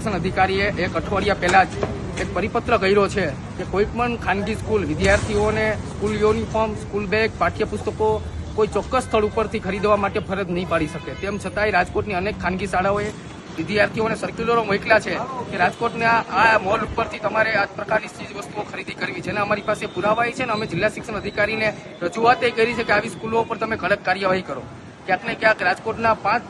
શિક્ષણ અધિકારીએ એક અઠવાડિયા પહેલા જ એક પરિપત્ર કર્યો છે કે કોઈ પણ ખાનગી સ્કૂલ, વિદ્યાર્થીઓને સ્કૂલ યુનિફોર્મ, સ્કૂલ બેગ, પાઠ્યપુસ્તકો કોઈ ચોક્કસ સ્થળ ઉપરથી ખરીદવા માટે ફરજ નહીં પાડી શકે. તેમ છતાંય રાજકોટની અનેક ખાનગી શાળાઓએ વિદ્યાર્થીઓને સર્ક્યુલરો મોકલ્યા છે કે રાજકોટના આ મોલ ઉપરથી તમારે આ પ્રકારની ચીજ વસ્તુઓ ખરીદી કરવી છે. અને અમારી પાસે પુરાવાય છે અને અમે જિલ્લા શિક્ષણ અધિકારીને રજૂઆત એ કરી છે કે આવી સ્કૂલો ઉપર તમે કડક કાર્યવાહી કરો. ક્યાંક ને ક્યાંક રાજકોટના પાંચ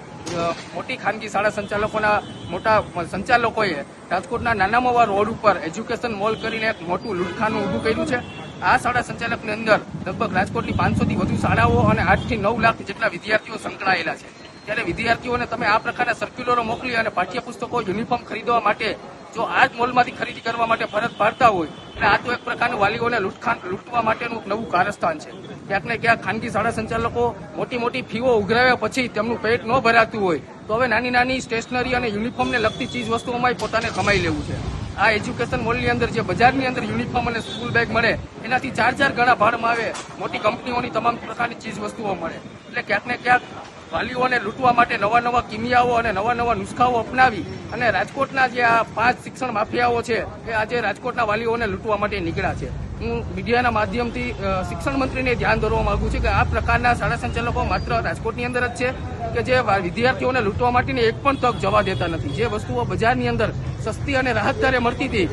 મોટી ખાનગી શાળા સંચાલકોના, મોટા સંચાલકોએ રાજકોટના નાના મોવા રોડ ઉપર એજ્યુકેશન મોલ કરીને એક મોટું લૂંટખાનું ઊભું કર્યું છે. આ શાળા સંચાલકની અંદર લગભગ રાજકોટની પાંચસોથી વધુ શાળાઓ અને આઠથી નવ લાખ જેટલા વિદ્યાર્થીઓ સંકળાયેલા છે. ત્યારે વિદ્યાર્થીઓને તમે આ પ્રકારના સર્ક્યુલરો મોકલી અને પાઠ્યપુસ્તકો યુનિફોર્મ ખરીદવા માટે, જો આ જ મોલમાંથી ખરીદી કરવા માટે ફરજ પાડતા હોય, એટલે આ તો એક પ્રકારનું વાલીઓને લૂંટખાન, લૂંટવા માટેનું નવું કારસ્થાન છે. ક્યાંક ને ક્યાંક ખાનગી શાળા સંચાલકો મોટી મોટી ફીઓ ઉઘરાવ્યા પછી તેમનું પેટ ન ભરાતું હોય, તો હવે નાની નાની સ્ટેશનરી અને યુનિફોર્મને લગતી ચીજ વસ્તુઓમાં પોતાને કમાઈ લેવું છે. આ એજ્યુકેશન મોલની અંદર જે બજારની અંદર યુનિફોર્મ અને સ્કૂલ બેગ મળે, એનાથી ચાર ચાર ગણા ભાડમાં આવે, મોટી કંપનીઓની તમામ પ્રકારની ચીજ વસ્તુઓ મળે. એટલે ક્યાંક ને ક્યાંક વાલીઓને લૂંટવા માટે નવા નવા કિમિયાઓ અને નવા નવા નુસ્ખાઓ અપનાવી અને રાજકોટના જે આ પાંચ શિક્ષણ માફિયાઓ છે, એ આજે રાજકોટના વાલીઓને લૂંટવા માટે નીકળ્યા છે. હું મીડિયાના માધ્યમથી શિક્ષણ મંત્રીને ધ્યાન દોરવા માંગુ છું કે આ પ્રકારના શાળા સંચાલકો માત્ર રાજકોટની અંદર જ છે કે જે વિદ્યાર્થીઓને લૂંટવા માટેની એક પણ તક જવા દેતા નથી. જે વસ્તુઓ બજારની અંદર સસ્તી અને રાહત દરે મળતી હતી,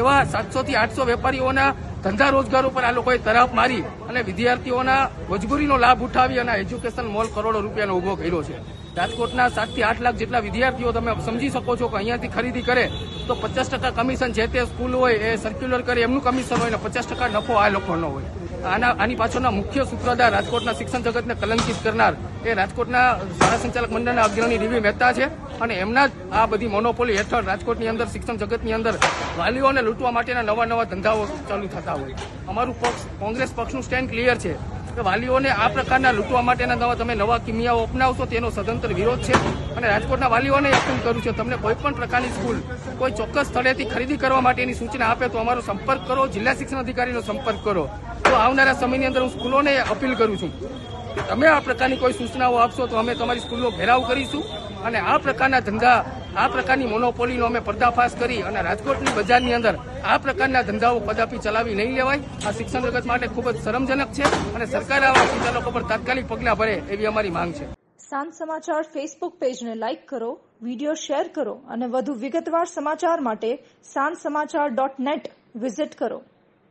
એવા સાતસોથી આઠસો વેપારીઓના ધંધા રોજગાર ઉપર આ લોકોએ તરાપ મારી અને વિદ્યાર્થીઓના મજબૂરીનો લાભ ઉઠાવી અને એજ્યુકેશન મોલ કરોડો રૂપિયાનો ઊભો કર્યો છે. રાજકોટના સાતથી આઠ લાખ જેટલા વિદ્યાર્થીઓ તમે સમજી શકો છો કે અહીંયાથી ખરીદી કરે તો પચાસ ટકા કમિશન જે તે સ્કૂલ હોય એ સર્ક્યુલર કરે, એમનું કમિશન હોય ને પચાસ ટકા નફો આ લોકોનો હોય. આના, આની પાછળના મુખ્ય સૂત્રધાર રાજકોટના શિક્ષણ જગતને કલંકિત કરનાર એ રાજકોટના શાળા સંચાલક મંડળના અગ્રણી ડીવી મહેતા છે અને એમના જ આ બધી મોનોપોલી હેઠળ રાજકોટની અંદર, શિક્ષણ જગતની અંદર વાલીઓને લૂંટવા માટેના નવા નવા ધંધાઓ ચાલુ થતા હોય. અમારું પક્ષ, કોંગ્રેસ પક્ષનું સ્ટેન્ડ ક્લિયર છે. વાલીઓને આ પ્રકારના લૂંટવા માટેના નવા તમે નવા કિમિયાઓ અપનાવશો તેનો સદંતર વિરોધ છે. અને રાજકોટના વાલીઓને અપીલ કરું છું, તમને કોઈ પણ પ્રકારની સ્કૂલ, કોઈ ચોક્કસ સ્થળેથી ખરીદી કરવા માટેની સૂચના આપે તો અમારો સંપર્ક કરો, જિલ્લા શિક્ષણ અધિકારીનો સંપર્ક કરો. તો આવનારા સમયની અંદર હું સ્કૂલોને અપીલ કરું છું. તમે આ પ્રકારની કોઈ સૂચનાઓ આપશો તો અમે તમારી સ્કૂલનો ઘેરાવ કરીશું અને આ પ્રકારના ધંધા, આ પ્રકારની મોનોપોલીનો અમે પર્દાફાશ કરી અને રાજકોટની બજારની અંદર આ પ્રકારના ધંધાઓ કદાપી ચલાવી નહીં લેવાય. આ શિક્ષણ જગત માટે ખૂબ જ શરમજનક છે અને સરકાર આવા સંચાલકો પર તાત્કાલિક પગલાં ભરે એવી અમારી માંગ છે. સાંજ સમાચાર ફેસબુક પેજને લાઇક કરો વીડિયો શેર કરો અને વધુ વિગતવાર સમાચાર માટે સાંજ સમાચાર ડોટ નેટ વિઝિટ કરો.